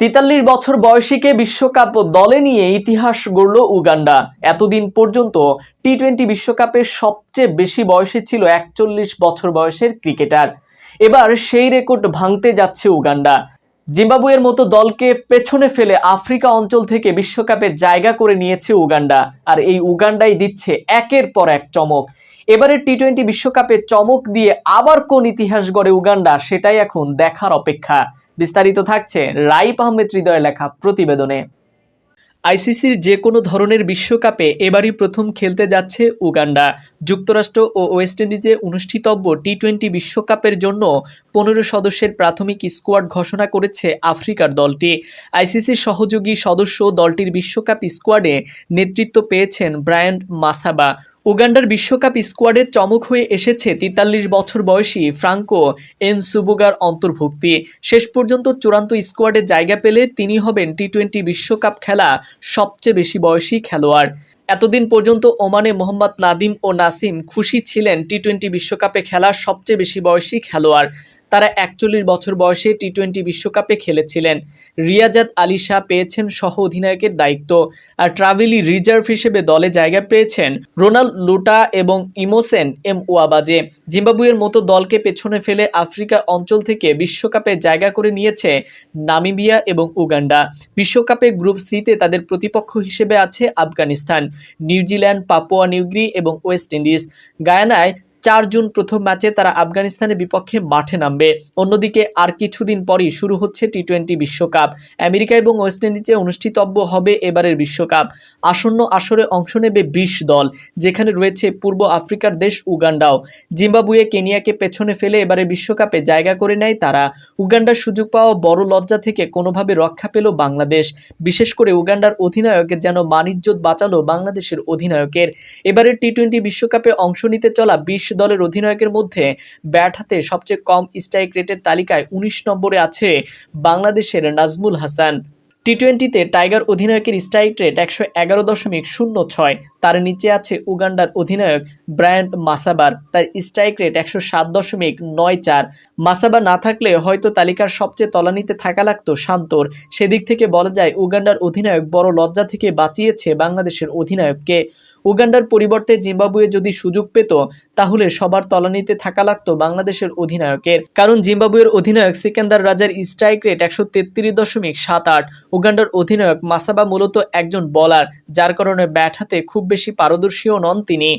তেতাল্লিশ বছর বয়সীকে বিশ্বকাপ দলে নিয়ে ইতিহাস গড়ল উগান্ডা। এতদিন পর্যন্ত টি টোয়েন্টি বিশ্বকাপের সবচেয়ে বেশি বয়সী ছিল একচল্লিশ বছর বয়সের ক্রিকেটার। এবার সেই রেকর্ড ভাঙতে যাচ্ছে উগান্ডা। জিম্বাবুয়ের মতো দলকে পেছনে ফেলে আফ্রিকা অঞ্চল থেকে বিশ্বকাপে জায়গা করে নিয়েছে উগান্ডা, আর এই উগান্ডাই দিচ্ছে একের পর এক চমক। এবারের টি টোয়েন্টি বিশ্বকাপে চমক দিয়ে আবার কোন ইতিহাস গড়ে উগান্ডা, সেটাই এখন দেখার অপেক্ষা। বিস্তারিত থাকছে রাইপ আহমেদ হৃদয় লেখা প্রতিবেদনে। আইসিসির যে কোনো ধরনের বিশ্বকাপে এবারই প্রথম খেলতে যাচ্ছে উগান্ডা। যুক্তরাষ্ট্র ও ওয়েস্ট ইন্ডিজে অনুষ্ঠিতব্য টি টোয়েন্টি বিশ্বকাপের জন্য পনেরো সদস্যের প্রাথমিক স্কোয়াড ঘোষণা করেছে আফ্রিকার দলটি। আইসিসির সহযোগী সদস্য দলটির বিশ্বকাপ স্কোয়াডে নেতৃত্ব পেয়েছেন ব্রায়ান মাসাবা। উগান্ডার বিশ্বকাপ স্কোয়াডে চমক হয়ে এসেছে তেতাল্লিশ বছর বয়সী ফ্রাঙ্কো এন সুবুগার অন্তর্ভুক্তি। শেষ পর্যন্ত চূড়ান্ত স্কোয়াডে জায়গা পেলে তিনি হবেন টি টোয়েন্টি বিশ্বকাপ খেলা সবচেয়ে বেশি বয়সী খেলোয়াড়। এতদিন পর্যন্ত ওমানে মোহাম্মদ নাদিম ও নাসিম খুশি ছিলেন টি টোয়েন্টি বিশ্বকাপে খেলা সবচেয়ে বেশি বয়সী খেলোয়াড়। তারা একচল্লিশ বছর বয়সে টি টোয়েন্টি বিশ্বকাপে খেলেছিলেন। রিয়াজাদ আলী শাহ পেয়েছেন সহ অধিনায়কের দায়িত্ব, আর ট্রাভেলি রিজার্ভ হিসেবে দলে জায়গা পেয়েছেন রোনাল্ড লুটা এবং ইমোসেন এম ওয়াবাজে। জিম্বাবুয়ের মতো দলকে পেছনে ফেলে আফ্রিকা অঞ্চল থেকে বিশ্বকাপে জায়গা করে নিয়েছে নামিবিয়া এবং উগান্ডা। বিশ্বকাপে গ্রুপ সিতে তাদের প্রতিপক্ষ হিসেবে আছে আফগানিস্তান, নিউজিল্যান্ড, পাপুয়া নিউগ্রি এবং ওয়েস্ট ইন্ডিজ। গায়ানায় চার জুন প্রথম ম্যাচে তারা আফগানিস্তানের বিপক্ষে মাঠে নামবে। অন্যদিকে আর কিছুদিন পরই শুরু হচ্ছে টি টোয়েন্টি বিশ্বকাপ। আমেরিকা এবং ওয়েস্ট ইন্ডিজে অনুষ্ঠিতব্য হবে এবারের বিশ্বকাপ। আসন্ন আসরে অংশ নেবে বিশ দল, যেখানে রয়েছে পূর্ব আফ্রিকার দেশ উগান্ডাও। জিম্বাবুয়ে কেনিয়াকে পেছনে ফেলে এবারে বিশ্বকাপে জায়গা করে নেয় তারা। উগান্ডার সুযোগ পাওয়া বড় লজ্জা থেকে কোনোভাবে রক্ষা পেল বাংলাদেশ। বিশেষ করে উগান্ডার অধিনায়কের যেন মানিজ্যত বাঁচালো বাংলাদেশের অধিনায়কের। এবারে টি টোয়েন্টি বিশ্বকাপে অংশ নিতে চলা বিশ দলের অধিনায়কের মধ্যে ব্যাট হাতে সবচেয়ে কম স্ট্রাইক রেটের তালিকায় উনিশ নম্বরে আছে বাংলাদেশের নাজমুল হাসান। টি টোয়েন্টিতে টাইগার অধিনায়কের স্ট্রাইক রেট একশো এগারো দশমিক শূন্য ছয়। তার নিচে আছে উগান্ডার অধিনায়ক ব্রায়ান্ট মাসাবার। তার স্ট্রাইক রেট একশো সাত দশমিক নয় চার। মাসাবা না থাকলে হয়তো তালিকার সবচেয়ে তলানিতে থাকা লাগতো শান্তর। সেদিক থেকে বলা যায়, উগান্ডার অধিনায়ক বড় লজ্জা থেকে বাঁচিয়েছে বাংলাদেশের অধিনায়ককে। উগান্ডার পরিবর্তে জিম্বাবুয়ে যদি সুযোগ পেত, তাহলে সবার তলানিতে থাকা লাগতো বাংলাদেশের অধিনায়কের। কারণ জিম্বাবুয়ের অধিনায়ক সিকান্দার রাজার স্ট্রাইক রেট একশো তেত্রিশ দশমিক সাত আট। উগান্ডার অধিনায়ক মাসাবা মূলত একজন বলার, যার কারণে ব্যাট হাতে খুব বেশি পারদর্শীও নন তিনি।